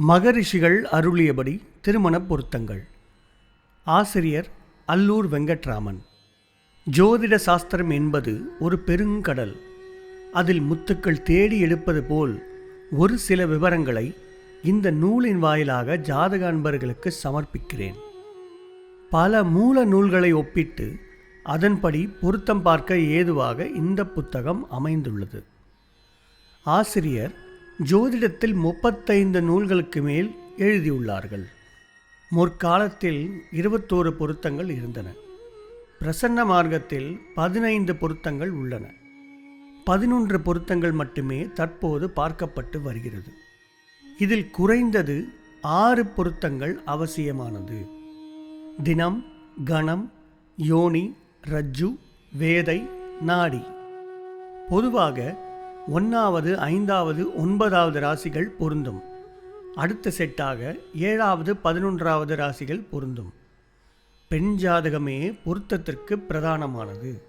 மகரிஷிகள் அருளியபடி திருமண பொருத்தங்கள். ஆசிரியர் அல்லூர் வெங்கட்ராமன். ஜோதிட சாஸ்திரம் என்பது ஒரு பெருங்கடல். அதில் முத்துக்கள் தேடி எடுப்பது போல் ஒரு சில விவரங்களை இந்த நூலின் வாயிலாக ஜாதக அன்பர்களுக்கு சமர்ப்பிக்கிறேன். பல மூல நூல்களை ஒப்பிட்டு அதன்படி பொருத்தம் பார்க்க ஏதுவாக இந்த புத்தகம் அமைந்துள்ளது. ஆசிரியர் ஜோதிடத்தில் முப்பத்தைந்து நூல்களுக்கு மேல் எழுதியுள்ளார்கள். முற்காலத்தில் இருபத்தோரு பொருத்தங்கள் இருந்தன. பிரசன்ன மார்க்கத்தில் பதினைந்து பொருத்தங்கள் உள்ளன. பதினொன்று பொருத்தங்கள் மட்டுமே தற்போது பார்க்கப்பட்டு வருகிறது. இதில் குறைந்தது ஆறு பொருத்தங்கள் அவசியமானது. தினம் கணம் யோனி ரஜ்ஜு வேதை நாடி. பொதுவாக ஒன்றாவது ஐந்தாவது ஒன்பதாவது ராசிகள் பொருந்தும். அடுத்த செட்டாக ஏழாவது பதினொன்றாவது ராசிகள் பொருந்தும். பெண் ஜாதகமே பொருத்தத்திற்கு பிரதானமானது.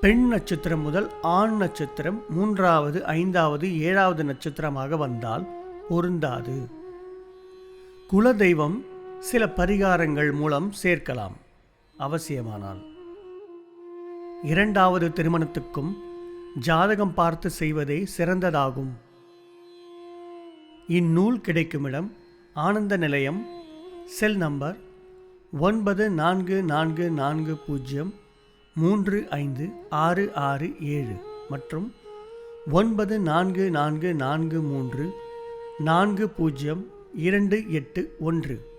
பெண் நட்சத்திரம் முதல் ஆண் நட்சத்திரம் மூன்றாவது ஐந்தாவது ஏழாவது நட்சத்திரமாக வந்தால் பொருந்தாது. குலதெய்வம் சில பரிகாரங்கள் மூலம் சேர்க்கலாம். அவசியமானால். இரண்டாவது திருமணத்துக்கும் ஜாதகம் பார்த்து செய்வதே சிறந்ததாகும். இந்நூல் கிடைக்குமிடம் ஆனந்த நிலையம் செல் நம்பர் ஒன்பது நான்கு நான்கு நான்கு பூஜ்ஜியம் மூன்று ஐந்து ஆறு ஆறு ஏழு மற்றும் ஒன்பது நான்கு நான்கு நான்கு மூன்று நான்கு பூஜ்ஜியம் இரண்டு எட்டு ஒன்று.